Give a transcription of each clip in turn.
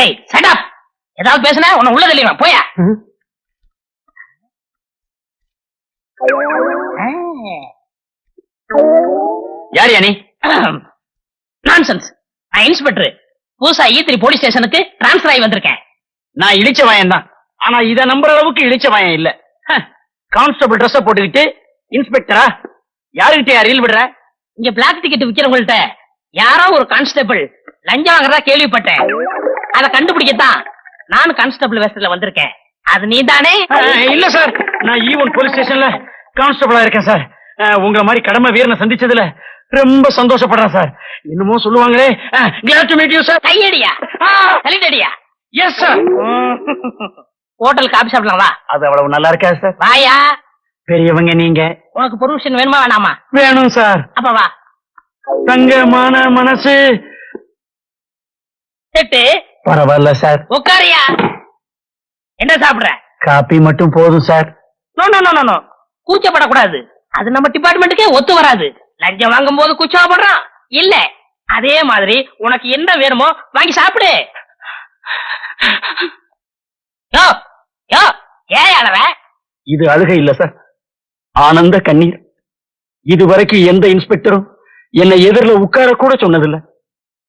ஏய் ஏதாவது பேசுனா உன்னை உள்ள தெளிவா போயா. யார் யானி நான்சென்ஸ் நான் இன்ஸ்பெக்டர் புதுசா ஈத்திரி போலீஸ் ஸ்டேஷனுக்கு டிரான்ஸ்ஃபர் ஆகி வந்திருக்கேன். நான் இழிச்ச வாயன் தான். ஆனா இத நம்புற அளவுக்கு இழிச்ச வாயன் இல்ல. கான்ஸ்டபிள் ட்ரெஸ் போட்டுக்கிட்டு இன்ஸ்பெக்டரா யாருகிட்ட யார் ரீல் விடுற? இங்க பிளாக் டிக்கெட் விக்கிறவங்கள்ட்ட யாரோ ஒரு கான்ஸ்டபிள் லஞ்சம் வாங்குறதா கேள்விப்பட்டேன். அத கண்டுபிடிக்கத்தான் நான் கான்ஸ்டபிள் வேஷத்துல வந்திருக்கேன். அது நீதானே? அஹ், இல்ல சார். நான் ஈவன் போலீஸ் ஸ்டேஷன்ல கான்ஸ்டபிளா இருக்கேன் சார். உங்களை மாதிரி கடமை வீரனை சந்திச்சதுல ரொம்ப சந்தோஷப்படுறேன் சார். என்னமோ சொல்லுவாங்களே. Glad to meet you sir கையடியா? தள்ளிட்டடியா எஸ் சார் ஹோட்டல் காபி சாப்பிடலாம் வா அது அவ்வளவு நல்லா இருக்காது சார் வாயா. பெரியவங்க நீங்க. உனக்கு பெர்மிஷன் வேணுமா வேணாமா? வேணும் சார் அப்ப வா. தங்கமான மனசு செட்டு பரவாயில்ல சார். உட்காரியா என்ன சாப்பிடுற? காப்பி மட்டும் போதும் sir. No no no no கூச்சப்படக்கூடாது. அது நம்ம டிபார்ட்மெண்ட்டுக்கே ஒத்து வராது. லஞ்சம் வாங்கும் போது கூச்சப்படுறான். இல்ல அதே மாதிரி உனக்கு என்ன வேணுமோ வாங்கி சாப்பிடு. யோ யோ ஏன் அளவ இது அழுகை இல்ல சார். ஆனந்த கண்ணீர். இதுவரைக்கும் எந்த இன்ஸ்பெக்டரும் என்னை எதிரில் உட்கார கூட சொன்னதில்ல.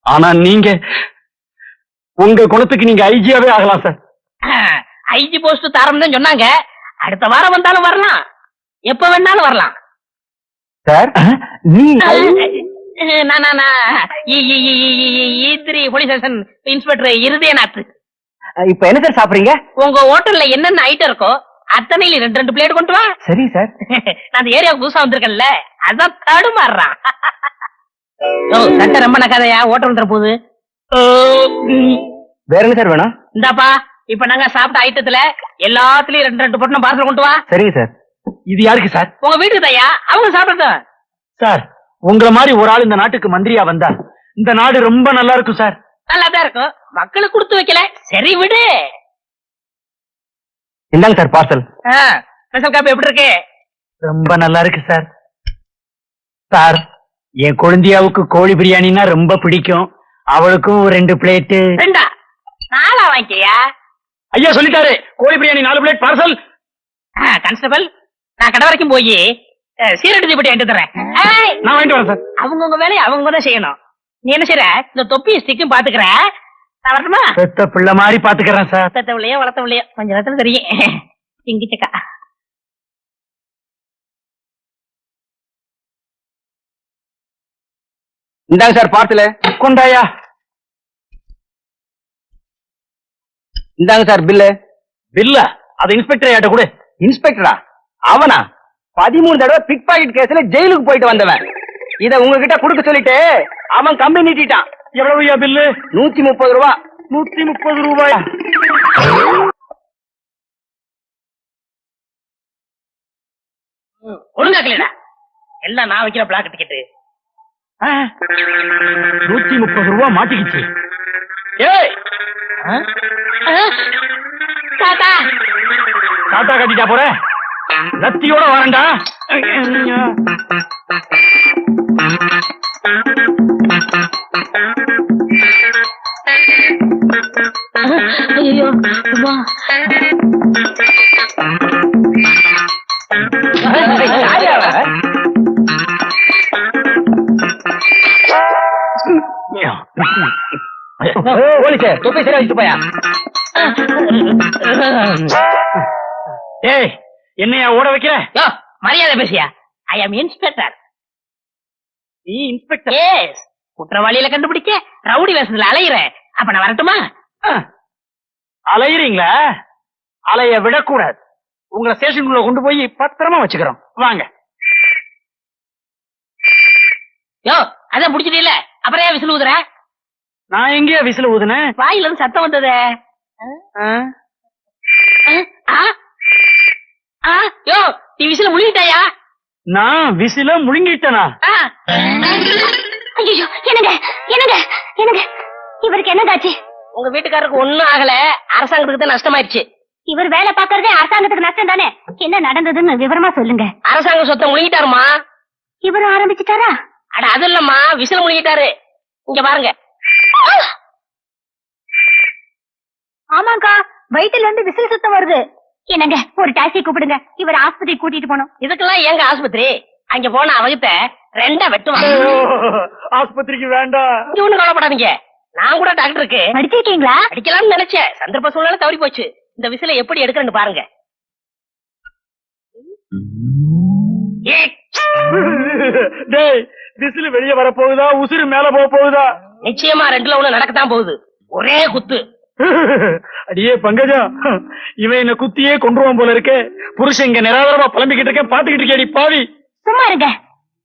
ஆனா நீங்க உங்க குணத்துக்கு நீங்க ஐஜியாவே ஆகலாம் சார் ஐஜி போஸ்ட் தரம் தான் சொன்னாங்க அடுத்த வாரம் வந்தாலும் வரலாம் எப்ப வேணாலும் வரலாம் சார் நீ போலீஸ் ஸ்டேஷன் இன்ஸ்பெக்டர் இருதயநாத் இப்ப என்ன சார் சாப்பிடுறீங்க உங்க ஹோட்டல்ல என்னென்ன ஐட்டம் இருக்கோ அத்தனையில ரெண்டு ரெண்டு பிளேட் கொண்டு வா சரி சார் நான் அந்த ஏரியாவுக்கு புதுசா வந்திருக்கேன்ல அதான் தடுமாறுறான் ஓ சட்டை ரொம்ப நக்காதையா ஓட்டம் வந்துற போகுது. வேற என்ன சார் வேணும்? இந்தாப்பா இப்ப நாங்க சாப்பிட்ட ஐட்டத்துல எல்லாத்துலயும் ரெண்டு ரெண்டு பொட்டணம் பார்சல் கொண்டு வா. சரிங்க சார். இது யாருக்கு சார்? உங்க வீட்டுக்கு தையா? அவங்க சாப்பிடட்டும் சார் உங்கள மாதிரி ஒரு ஆள் இந்த நாட்டுக்கு மந்திரியா வந்தா இந்த நாடு ரொம்ப நல்லா இருக்கும் சார். நல்லா தான் இருக்கும். மக்களுக்கு கொடுத்து வைக்கல. சரி விடு. இந்தாங்க சார் பார்சல் ஸ்பெஷல் காப்பி எப்படி இருக்கு? ரொம்ப நல்லா இருக்கு சார். சார் என் குழந்தையாவுக்கு கோழி பிரியாணினா ரொம்ப பிடிக்கும். அவளுக்கும் ஒரு ரெண்டு பிளேட்டு ரெண்டா? நாளா வாங்கிக்கியா ஐயா சொல்லிட்டாரு. கோழி பிரியாணி நாலு பிளேட் பார்சல் கான்ஸ்டபிள் நான் கடை வரைக்கும் போய் சீரடி தீப்பெட்டி வாங்கிட்டு தரேன் ஏய், நான் வாங்கிட்டு வரேன் சார். அவங்கவங்க வேலையை அவங்க தான் செய்யணும். நீ என்ன செய்யற இந்த தொப்பி ஸ்டிக்கும் பாத்துக்கிற? நான் வரட்டுமா? பெத்த பிள்ளை மாதிரி பாத்துக்கிறேன் சார். பெத்தவளையோ வளர்த்தவளையோ கொஞ்ச நேரத்துல தெரியும். சிங்கி இந்தாங்க சார் பார்சல் கொண்டாயா? இந்தாங்க சார் பில்லு பில்ல அது இன்ஸ்பெக்டர் ஆட்ட கொடு? இன்ஸ்பெக்டரா அவனா? பதிமூணு தடவை பிக் பாக்கெட் கேஸ்ல ஜெயிலுக்கு போயிட்டு வந்தவன். இத உங்ககிட்ட கொடுக்க சொல்லிட்டு அவன் கம்பி நீட்டிட்டான். எவ்வளவு பில்லு நூத்தி முப்பது ரூபா. நூத்தி முப்பது ரூபாயா? ஒழுங்கா கிளீடா. எல்லாம் நான் வைக்கிற பிளாக் டிக்கெட்டு நூத்தி முப்பது ரூபா மாட்டிக்கிச்சு. ஏய்! தாத்தா. டாட்டா கட்டிட்டா போற? லத்தியோட வரண்டா. ஐயோ போலீஸ் தொப்பை சரியா வச்சுட்டு போயா? ஏய் என்னையா ஓட வைக்கிற? மரியாதை பேசியா? ஐ அம் இன்ஸ்பெக்டர் நீ இன்ஸ்பெக்டர் எஸ் குற்றவாளியில கண்டுபிடிக்க ரவுடி வேஷத்துல அலையிறேன் அப்ப நான் வரட்டுமா? அலையிறீங்களா? அலைய விடக்கூடாது. உங்களை ஸ்டேஷனுக்குள்ள கொண்டு போய் பத்திரமா வச்சுக்கிறோம். வாங்க. யோ அதான் புடிச்சிட்டீல அப்புறம் ஏன் விசில் ஊதுற? நான் எங்கேயா விசில் ஊதுனேன் வாயில இருந்து சத்தம் வந்ததே. ஆ? ஆ? ஆ? யோ நீ விசில முழுகிட்டாயா நான் விசில முழுங்கிட்டனா? ஐயோ என்னங்க என்னங்க என்னங்க? இவருக்கு என்னதாச்சு? உங்க வீட்டுக்காரருக்கு ஒண்ணும் ஆகல. அரசாங்கத்துக்கு தான் நஷ்டமாயிருச்சு. இவர் வேலை பார்க்கறதே அரசாங்கத்துக்கு நஷ்டம் தானே? என்ன நடந்ததுன்னு விவரமா சொல்லுங்க. அரசாங்க சொத்தை முழுகிட்டாருமா இவரும் ஆரம்பிச்சிட்டாரா? அட அது இல்லம்மா விசில் முழுகிட்டாரு இங்க பாருங்க. ஆமாக்கா வயிற்றுல இருந்து விசில் சுத்தம் வருது. என்னங்க ஒரு டாக்ஸி கூப்பிடுங்க. இவர் ஆஸ்பத்திரி கூட்டிட்டு போனோம் இதுக்கெல்லாம் எங்க ஆஸ்பத்திரி? அங்க போன அவகிட்ட ரெண்டா வெட்டுவான். ஆஸ்பத்திரிக்கு வேண்டாம். ஒண்ணு கவலைப்படாதீங்க. நான் கூட டாக்டருக்கு படிச்சிருக்கீங்களா? அடிக்கலாம்னு நினைச்சேன். சந்தர்ப்ப சூழ்நிலை தவறி போச்சு. இந்த விசில எப்படி எடுக்கிறேன்னு பாருங்க. டேய் விசில் வெளிய வர போகுதா உசுறு மேல போக போகுதா நிச்சயமா ரெண்டுல ஒண்ணு நடக்கத்தான் போகுது. ஒரே குத்து. அடியே பங்கஜம் இவன் என்ன குத்தியே கொன்றுவான் போல இருக்கே. புருஷன் இங்க நிராதரமா புலம்பிக்கிட்டு இருக்கேன் பாத்துக்கிட்டு இருக்கேடி பாவி. சும்மா இருங்க.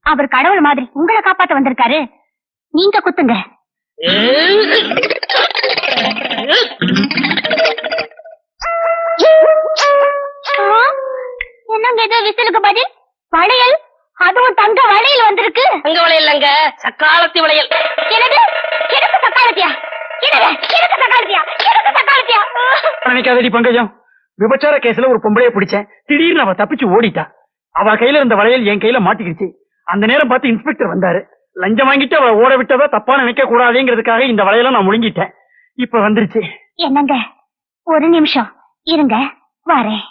அவர் கடவுள் மாதிரி உங்களை காப்பாத்த வந்திருக்காரு. நீங்க குத்துங்க. என்னங்க இது விசிலுக்கு பதில்? வளையல்? அதுவும் தங்க வளையல் வந்திருக்கு. அங்க வளையல்லங்க சக்காலத்தி வளையல். என்னது? எனக்கு தக்காளத்தியா என்னது? எனக்கு தக்காளத்தியா எனக்கு தக்காளத்தியா நினைக்காதடி பங்கஜம் விபச்சார கேஸ்ல ஒரு பொம்பளைய பிடிச்சேன். திடீர்னு அவ தப்பிச்சு ஓடிட்டா. அவ கையில இருந்த வளையல் என் கையில மாட்டிக்கிடுச்சு. அந்த நேரம் பார்த்து இன்ஸ்பெக்டர் வந்தாரு. லஞ்சம் வாங்கிட்டு அவ ஓட விட்டதா தப்பா நினைக்க கூடாதுங்கிறதுக்காக இந்த வளையல நான் முழுங்கிட்டேன். இப்ப வந்துருச்சு. என்னங்க? ஒரு நிமிஷம். இருங்க. வரேன்.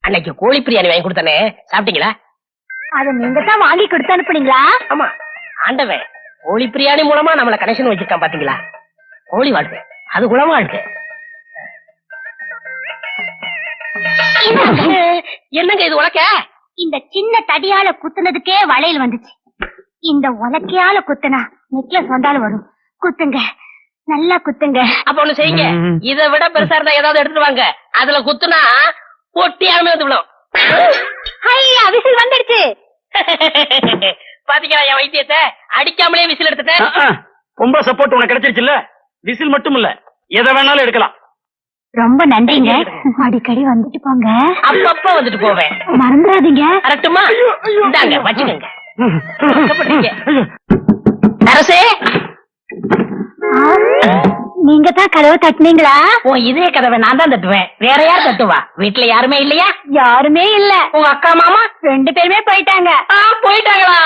அன்னைக்கு கோழி பிரியாணி வாங்கி கொடுத்தானே. சாப்பிட்டீங்களா? அது நீங்க தான் வாங்கி கொடுத்து அனுப்புனீங்களா? ஆமா. ஆண்டவன். கோழி பிரியாணி மூலமா நம்மள கனெக்ஷன் வச்சிருக்கான் பாத்தீங்களா? கோழி வாழ்க்கை. அது குளமா வாழ்க்கை. என்னங்க? இது உலக்க? இந்த சின்ன தடியால குத்துனதுக்கே வளையல் வந்துச்சு. இந்த உலக்கையால குத்துனா நெக்லஸ் வந்தாலும் வரும். குத்துங்க. நல்லா குத்துங்க. அப்ப ஒண்ணு செய்யுங்க. இதை விட பெருசா இருந்தா ஏதாவது எடுத்துட்டு வாங்க. அதுல குத்துனா பொட்டியாமே வந்து விடும் ஐயா விசில் வந்துடுச்சு. பாத்தீங்களா என் வைத்தியத்தை? அடிக்காமலே விசில் எடுத்துட்டேன். பொம்பளை சப்போர்ட் உனக்கு கிடைச்சிருச்சுல்ல? விசில் மட்டும் இல்ல எதை வேணாலும் எடுக்கலாம். ரொம்ப நன்றிங்க. அடிக்கடி வந்துட்டு போங்க. அப்பப்ப வந்துட்டு போவேன். மறந்துடாதீங்க. கரெக்டுமா இந்தாங்க வச்சுக்கோங்க. கஷ்டப்பட்டீங்க. அரசே தான் கதவை தட்டுனீங்களா? உன் இதே கதவை நான் தான் தட்டுவேன். வேற யார் தட்டுவா? வீட்டுல யாருமே இல்லையா? யாருமே இல்ல. உங்க அக்கா மாமா? ரெண்டு பேருமே போயிட்டாங்க. ஆ, போயிட்டாங்களா?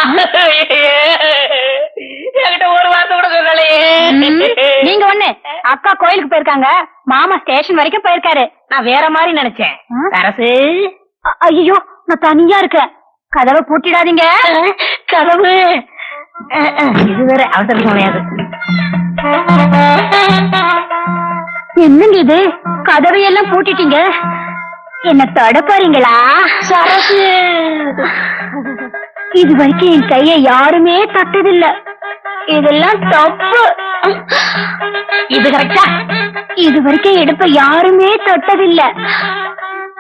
என்கிட்ட ஒரு வார்த்தை கூட சொல்லலையே. ம், நீங்க ஒண்ணு. அக்கா கோயிலுக்கு போயிருக்காங்க. மாமா ஸ்டேஷன் வரைக்கும் போயிருக்காரு. நான் வேற மாதிரி நினைச்சேன். ஆ? சரசு? அ- ஐயோ நான் தனியா இருக்கேன். கதவை பூட்டிடாதீங்க. கதவு. அஹ், அஹ், இது வேற அவசரம் கிடையாது என்னங்க இது? கதவையெல்லாம் பூட்டிட்டீங்க. என்ன தொட போறீங்களா? சரசு. இது வரைக்கும் என் கைய யாருமே தொட்டதில்ல. இதெல்லாம் தப்பு. இது கரெக்டா இது வரைக்கும் இடுப்ப யாருமே தொட்டதில்ல.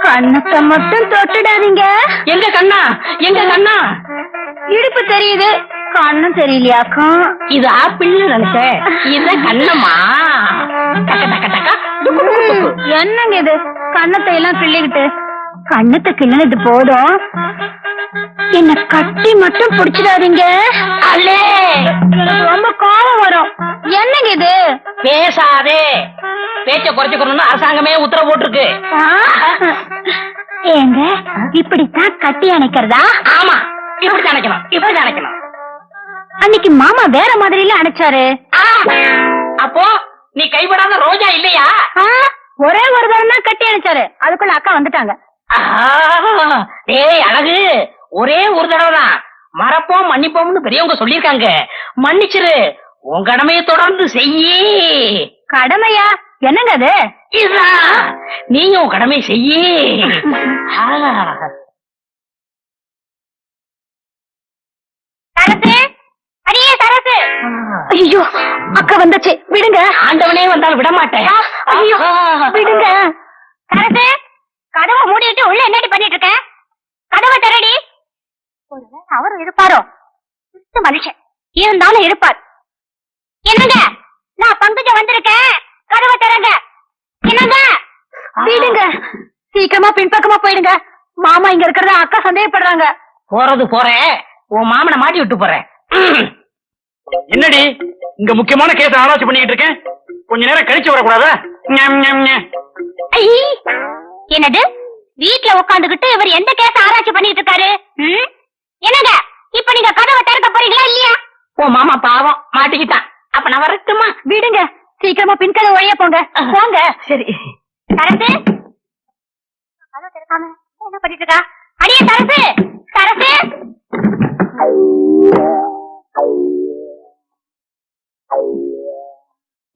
கண்ணத்தை மட்டும் தொட்டுடாதீங்க. எங்க கண்ணா? எங்க கண்ணா? இடுப்பு தெரியுது. கண்ணும் தெரியலையாக்கா இது ஆப்பிள்னு நினைச்சேன். இது கண்ணம்மா? என்னங்க இது? கண்ணத்தை எல்லாம் கிள்ளிக்கிட்டு. கண்ணத்தை கிள்ளினது போதும். என்ன கட்டி மட்டும் புடிச்சிடாதீங்க. ரொம்ப கோபம் வரும். என்னங்க இது? பேசாதே. பேச்ச குறைச்சுக்கணும்னு அரசாங்கமே உத்தரவு போட்டிருக்கு? ஏங்க இப்படித்தான் கட்டி அணைக்கிறதா? ஆமா இப்படி நினைக்கணும் இப்படி நினைக்கணும் அன்னைக்கு மாமா வேற மாதிரில அணைச்சாரு. அப்போ நீ கைப்படாத ரோஜா இல்லையா? ஒரே ஒரு தரம் தான் கட்டி அணைச்சாரு அதுக்குள்ள அக்கா வந்துட்டாங்க. டேய் அழகு. ஒரே ஒரு தடவை தான் மறப்போம் மன்னிப்போம்னு பெரியவங்க சொல்லியிருக்காங்க. மன்னிச்சிரு. உன் கடமையை தொடர்ந்து செய்யி. கடமையா? என்னங்க அது? நீயும் உன் கடமை செய்யி. ஆ. அடியே சரசு. ஐயோ அக்கா வந்தாச்சு. விடுங்க. ஆண்டவனே வந்தாலும் விட மாட்டேன் ஐயோ விடுங்க. சரசு கதவை மூடிட்டு உள்ள என்னடி பண்ணிட்டு இருக்க? கதவை ஒருவேளை அவரும் இருப்பாரோ? சுத்த மனுஷன். இருந்தாலும் இருப்பார். என்னங்க? நான் பங்குஜ வந்திருக்கேன். கதவை திறங்க. என்னங்க? விடுங்க. சீக்கிரமா பின்பக்கமா போயிடுங்க. மாமா இங்க இருக்கிறத அக்கா சந்தேகப்படுறாங்க. போறது போறேன். உன் மாமனை மாட்டி விட்டு போறேன். என்னடி? இங்க முக்கியமான கேஸ் ஆராய்ச்சி பண்ணிக்கிட்டு இருக்கேன். கொஞ்ச நேரம் கழிச்சு வரக்கூடாதா! என்னது? வீட்ல உட்காந்துகிட்டு இவர் எந்த கேஸ் ஆராய்ச்சி பண்ணிட்டு இருக்காரு? ம்? என்னங்க? இப்ப நீங்க கதவை திறக்க போறீங்களா இல்லையா? உன் மாமா பாவம். மாட்டிக்கிட்டான். அப்ப நான் வரட்டுமா? விடுங்க. சீக்கிரமா பின்கதை வழியா போங்க. போங்க. சரி. சரசு? கதவை திறக்காம என்ன பண்ணிட்டு இருக்கா? அடியே சரசு! சரசு!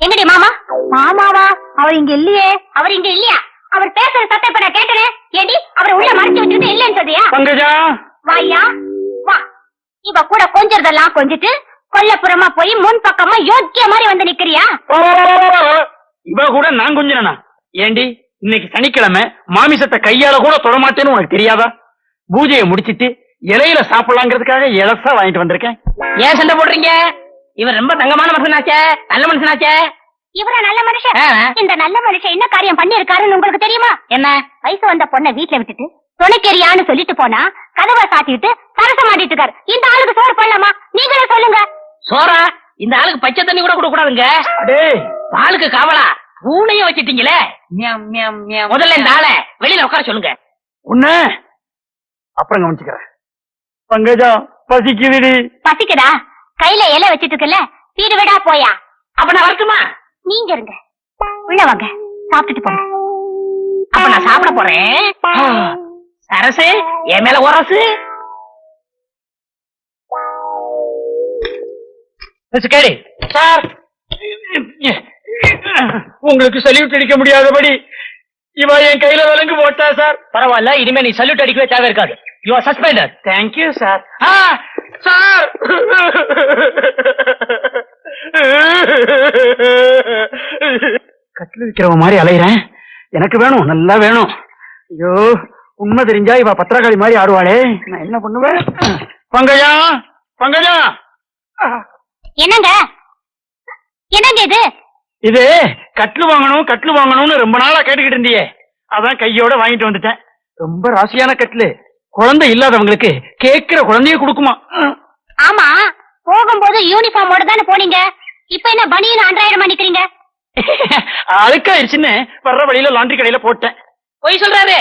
எங்கடி மாமா? மாமாவா? அவர் இங்க இல்லையே. அவர் இங்க இல்லையா? அவர் பேசுற சத்தம் இப்ப நான் கேட்டேன். ஏடி அவரை உள்ள மறைச்சு வச்சுட்டு இல்லைன்னு சொல்றியா? பங்கஜா? வாயா வா. இவ கூட கொஞ்சறதெல்லாம் கொஞ்சிட்டு கொல்லப்புறமா போய் முன் பக்கமா யோக்கிய மாதிரி வந்து நிக்கிறியா. இவ கூட நான் கொஞ்சனா ஏண்டி இன்னைக்கு சனிக்கிழமை மாமிசத்தை கையால கூட தொடமாட்டேன்னு உனக்கு தெரியாதா? பூஜையை முடிச்சிட்டு இலையில சாப்பிடலாங்கிறதுக்காக இலசா வாங்கிட்டு வந்திருக்கேன். ஏன் சண்டை போடுறீங்க? இவர் ரொம்ப தங்கமான மனுஷனாச்சே நல்ல மனுஷனாச்சே. இவர நல்ல மனுஷன். இந்த நல்ல மனுஷன் என்ன காரியம் பண்ணிருக்காருன்னு உங்களுக்கு தெரியுமா? என்ன? வயசு வந்த பொண்ணை வீட்டுல விட்டுட்டு துணைக்கெரியான்னு சொல்லிட்டு போனா கதவை சாத்திட்டு சரச மாட்டிட்டு இருக்காரு. இந்த ஆளுக்கு சோறு பண்ணலாமா நீங்களே சொல்லுங்க. சோரா இந்த ஆளுக்கு பச்சை தண்ணி கூட கொடுக்க கூடாதுங்க. அடே. ஆளுக்கு காவலா? பூனைய வச்சிட்டீங்களே. முதல்ல இந்த ஆளை வெளியில உட்கார சொல்லுங்க. உன்ன அப்புறம் கவனிச்சுக்கிறேன். பங்கஜா பசிக்குதுடி. பசிக்குதா? கையில இலை வச்சிட்டு இருக்குல்ல வீடு விடா போயா? அப்ப நான் வரட்டுமா? நீங்க இருங்க. உள்ள வாங்க. சாப்பிட்டுட்டு போங்க. அப்ப நான் சாப்பிட போறேன். சரசு என் மேல உரசு. கேடி. சார். உங்களுக்கு சல்யூட் அடிக்க முடியாதபடி இவ என் கையில விலங்கு போட்டா சார். பரவாயில்ல இனிமே நீ சல்யூட் அடிக்கவே தேவை இருக்காது you are suspended thank you sir sir கட்டில் விக்கிறவன் மாதிரி அலையிறேன். எனக்கு வேணும் நல்லா வேணும். ஐயோ உண்மை தெரிஞ்சா இவ பத்திரகாளி மாதிரி ஆடுவாளே. நான் என்ன பண்ணுவேன்? பங்கஜா பங்கஜா. என்னங்க? என்னங்க இது? இது கட்லு வாங்கணும் கட்லு வாங்கணும்னு ரொம்ப நாளா கேட்டுக்கிட்டு இருந்தியே. அதான் கையோட வாங்கிட்டு வந்துட்டேன். ரொம்ப ராசியான கட்லு குழந்தை இல்லாதவங்களுக்கு கேக்குற குழந்தைய கொடுக்குமா? ஆமா போகும்போது யூனிஃபார்மோட தானே போனீங்க? இப்ப என்ன பனியன் அன்றாயிரம் பண்ணிக்கிறீங்க அழுக்காயிருச்சுன்னு வர்ற வழியில லாண்டரி கடையில போட்டேன். பொய் சொல்றாரு.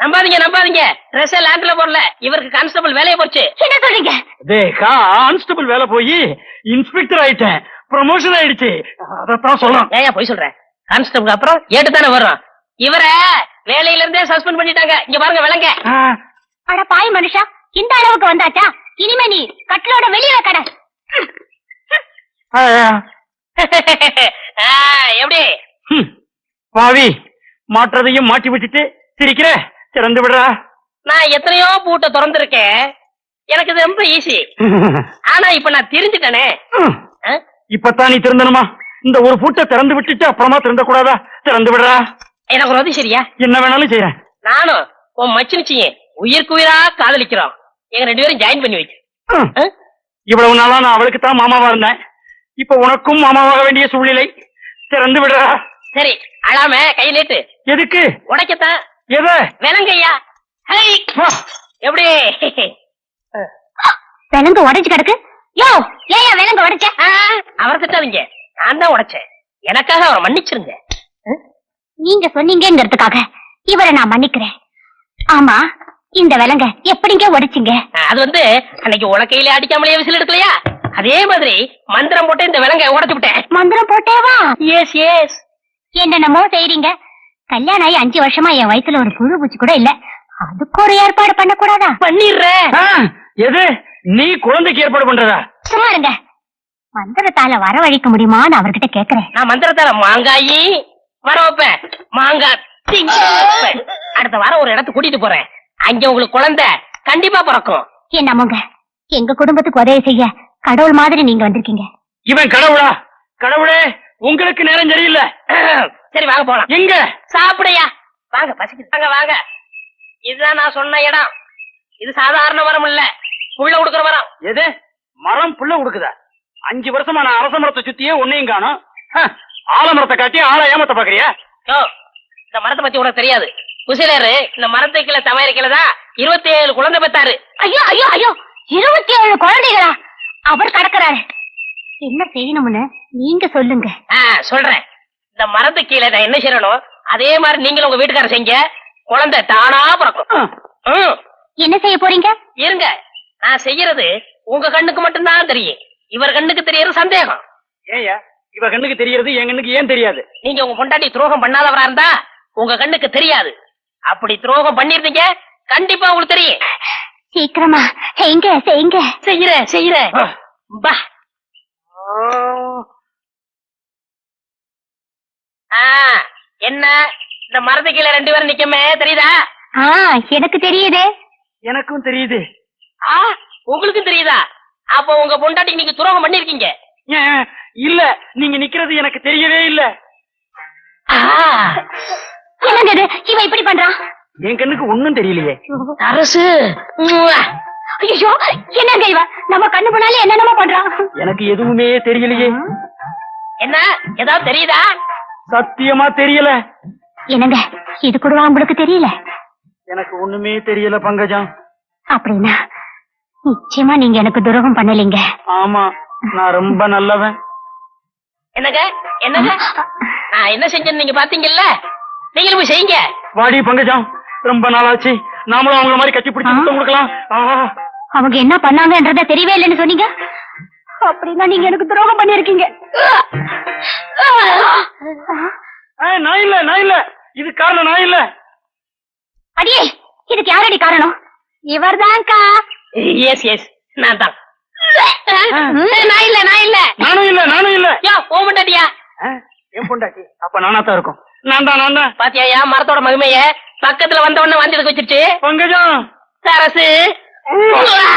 நம்பாதீங்க நம்பாதீங்க. ட்ரெஸ் லேண்ட்ல போடல. இவருக்கு கான்ஸ்டபிள் வேலையை போச்சு. என்ன சொல்றீங்க? கான்ஸ்டபிள் வேலை போய் இன்ஸ்பெக்டர் ஆயிட்டேன். ப்ரமோஷன் ஆயிடுச்சு. அதத்தான் சொல்லலாம் ஏன் பொய் சொல்றேன் கான்ஸ்டபிள் அப்புறம் ஏட்டு தானே வரும் இவரை வேலையில இருந்தே சஸ்பெண்ட் பண்ணிட்டாங்க. இங்க பாருங்க விலங்க ஆ, அட பாய் மனுஷா இந்த அளவுக்கு வந்தாச்சா? இனிமே நீ கட்டிலோட வெளியில கடை. எப்படி? பாவி மாற்றதையும் மாட்டி விட்டுட்டு சிரிக்கிற? திறந்து விடுறா. நான் எத்தனையோ பூட்டை திறந்திருக்கேன். எனக்கு இது ரொம்ப ஈஸி ஆனா இப்ப நான் தெரிஞ்சுட்டேனே? இப்பதான் நீ திறந்தனுமா? இந்த ஒரு பூட்டை திறந்து விட்டுட்டு அப்புறமா திறந்த கூடாதா திறந்து விடுறா. எனக்கு ஒரு சரியா என்ன வேணாலும் செய்யறேன் நானும் உன் மச்சினிச்சியும் உயிருக்கு உயிரா காதலிக்கிறோம். எங்க ரெண்டு பேரும் ஜாயின் பண்ணி. ஆ? இவ்வளவு நாளா நான் அவளுக்கு தான் மாமாவா இருந்தேன். இப்ப உனக்கும் மாமாவாக வேண்டிய சூழ்நிலை திறந்து விடுறா. சரி அழாம கை நீட்டு. எதுக்கு? உடைக்கத்தான். எத? விலங்கையா? ஹை. எப்படி? விலங்கு உடைஞ்சு கிடக்கு. யோ ஏன் விலங்கு உடைச்ச? ஆ, அவரை திட்டாதீங்க. நான் தான் உடைச்சேன். எனக்காக அவரை மன்னிச்சிருங்க. நீங்க சொன்னீங்கிறதுக்காக இவரை நான் மன்னிக்கிறேன். ஆமா இந்த விலங்க எப்படிங்க உடைச்சிங்க அது வந்து அன்னைக்கு உலக்கையில அடிக்காமலே விசில் எடுக்கலையா? அதே மாதிரி மந்திரம் போட்டு இந்த விலங்கை உடைச்சு விட்டேன். மந்திரம் போட்டேவா? எஸ் எஸ் என்னென்னமோ செய்றீங்க. கல்யாணம் ஆகி அஞ்சு வருஷமா என் வயித்துல ஒரு புழு பூச்சி கூட இல்ல. அதுக்கு ஒரு ஏற்பாடு பண்ண கூடாதா பண்ணிடுறேன் எது? நீ குழந்தைக்கு ஏற்பாடு பண்றதா? சும்மா இருங்க. மந்திரத்தால வரவழைக்க முடியுமான்னு அவர்கிட்ட கேக்குறேன். நான் மந்திரத்தால மாங்காயி வர வைப்பேன். மாங்காய். அடுத்த வாரம் ஒரு இடத்துக்கு கூட்டிட்டு போறேன். அங்க உங்களுக்கு குழந்தை கண்டிப்பா பிறக்கும். என்னமோங்க எங்க குடும்பத்துக்கு உதவி செய்ய கடவுள் மாதிரி நீங்க வந்திருக்கீங்க. இவன் கடவுளா? கடவுளே உங்களுக்கு நேரம் சரியில்லை. சரி வாங்க போலாம். எங்க? சாப்பிடையா? வாங்க பசிக்குது. வாங்க வாங்க. இதுதான் நான் சொன்ன இடம். இது சாதாரண மரம் இல்ல. புள்ள கொடுக்குற மரம். எது? மரம் புள்ள கொடுக்குதா அஞ்சு வருஷமா நான் அரச மரத்தை சுத்தியே ஒன்னையும் காணும். ஆலமரத்தை காட்டி ஆளை ஏமாத்த பாக்குறியா? இந்த மரத்தை பத்தி உனக்கு தெரியாது. குசிலரு இந்த மரத்துக்கு கீழே தமையிருக்கல தான் இருபத்தி ஏழு குழந்தை பெத்தாரு. ஐயோ ஐயோ ஐயோ இருபத்தி ஏழு குழந்தைகளா? அவர் கடக்குறாரு. என்ன செய்யணும்னு நீங்க சொல்லுங்க. ஆ, சொல்றேன். இந்த மரத்துக்கு கீழே நான் என்ன செய்யணும் அதே மாதிரி நீங்களும் உங்க வீட்டுக்காரர் செய்யுங்க குழந்தை தானா பிறக்கும். ம், என்ன செய்ய போறீங்க? இருங்க. நான் செய்யறது உங்க கண்ணுக்கு மட்டும்தான் தெரியும். இவர் கண்ணுக்கு தெரியறது சந்தேகம். ஏயா இவ கண்ணுக்கு தெரியறது என் கண்ணுக்கு ஏன் தெரியாது? நீங்க உங்க பொண்டாட்டி துரோகம் பண்ணாதவரா இருந்தா உங்க கண்ணுக்கு தெரியாது. அப்படி துரோகம் பண்ணிருந்தீங்க கண்டிப்பா உங்களுக்கு தெரியும். சீக்கிரமா செய்யுங்க செய்யுங்க. செய்யறேன் செய்யறேன். பா. ஆ, என்ன? இந்த மரத்து கீழே ரெண்டு பேரும் நிக்கமே தெரியுதா? ஆ எனக்கு தெரியுதே. எனக்கும் தெரியுது. ஆ உங்களுக்கும் தெரியுதா? அப்ப உங்க பொண்டாட்டிக்கு நீங்க துரோகம் பண்ணிருக்கீங்க. இல்ல நீங்க நிக்கிறது எனக்கு தெரியவே இல்ல. ஆ, என்னங்க இது? இவன் இப்படி பண்றான் என் கண்ணுக்கு ஒண்ணும் தெரியலையே. அரசு. ஐயோ என்னங்க இவன்? நம்ம கண்ணு போனாலே என்னென்னமோ பண்றான் எனக்கு எதுவுமே தெரியலையே. என்ன? ஏதாவது தெரியுதா? சத்தியமா தெரியல. என்னங்க? இது கூடவா உங்களுக்கு தெரியல? எனக்கு ஒண்ணுமே தெரியல பங்கஜம். அப்படின்னா நிச்சயமா நீங்க எனக்கு துரோகம் பண்ணலீங்க. ஆமா நான் ரொம்ப நல்லவன். என்னங்க? என்னங்க? நான் என்ன செஞ்சேன்னு நீங்க பாத்தீங்கல்ல? நீங்களும் போய் செய்யுங்க. வாடி பங்கஜம் ரொம்ப நாளாச்சு. நாமளும் அவங்கள மாதிரி கட்டி பிடிச்சு முத்தம் கொடுக்கலாம். அவங்க என்ன பண்ணாங்கன்றத தெரியவே இல்லைன்னு சொன்னீங்க? அப்படின்னா நீங்க எனக்கு துரோகம் பண்ணிருக்கீங்க ஏய், நான் இல்ல நான் இல்ல. இது காரணம் நான் இல்ல. அடியே இதுக்கு யாரடி காரணம்? இவர்தான்க்கா. எஸ் எஸ் நான் தான். நான் இல்ல நான் இல்ல. நானும் இல்ல நானும் இல்ல. யோ ஓ பொண்டாட்டியா? ஆ, என் பொண்டாட்டி. அப்ப நானா தான் இருக்கும். நான் தான் நான் தான். பாத்தியா மரத்தோட மகிமைய பக்கத்துல வந்த உடனே வந்து வச்சிருச்சு. பங்கஜம். அரசு